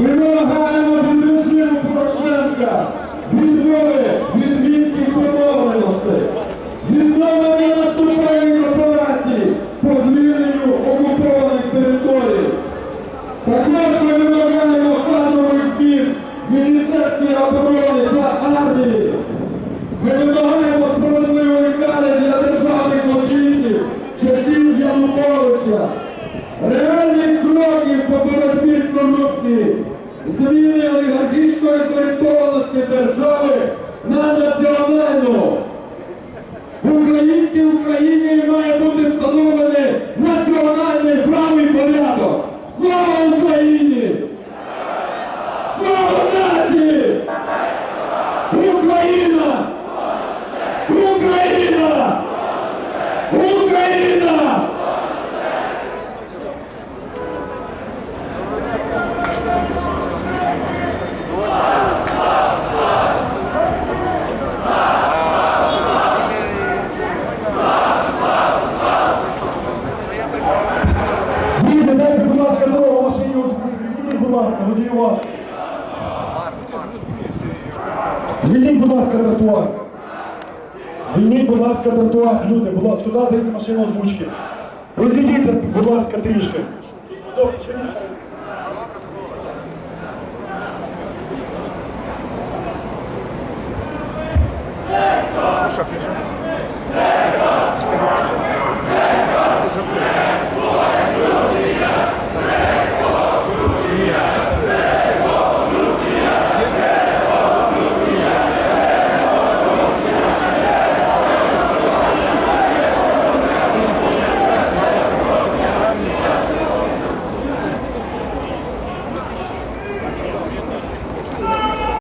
Women по боротьбі з корупцією. Зміни олігархічної зорієнтованості держави на національну. В українській Україні має бути встановлений національний правий порядок. Слава Україні! Слава нації! Україна! Україна! Україна! Діти, дайте, будь ласка, дорогу машині, звільніть, будь ласка, ваш. Звільніть, будь ласка, тротуар. Звільніть, будь ласка, тротуар, люди, будь ласка, сюди зайдіть машину озвучки. Розійдіться, будь ласка, трішки. Добре.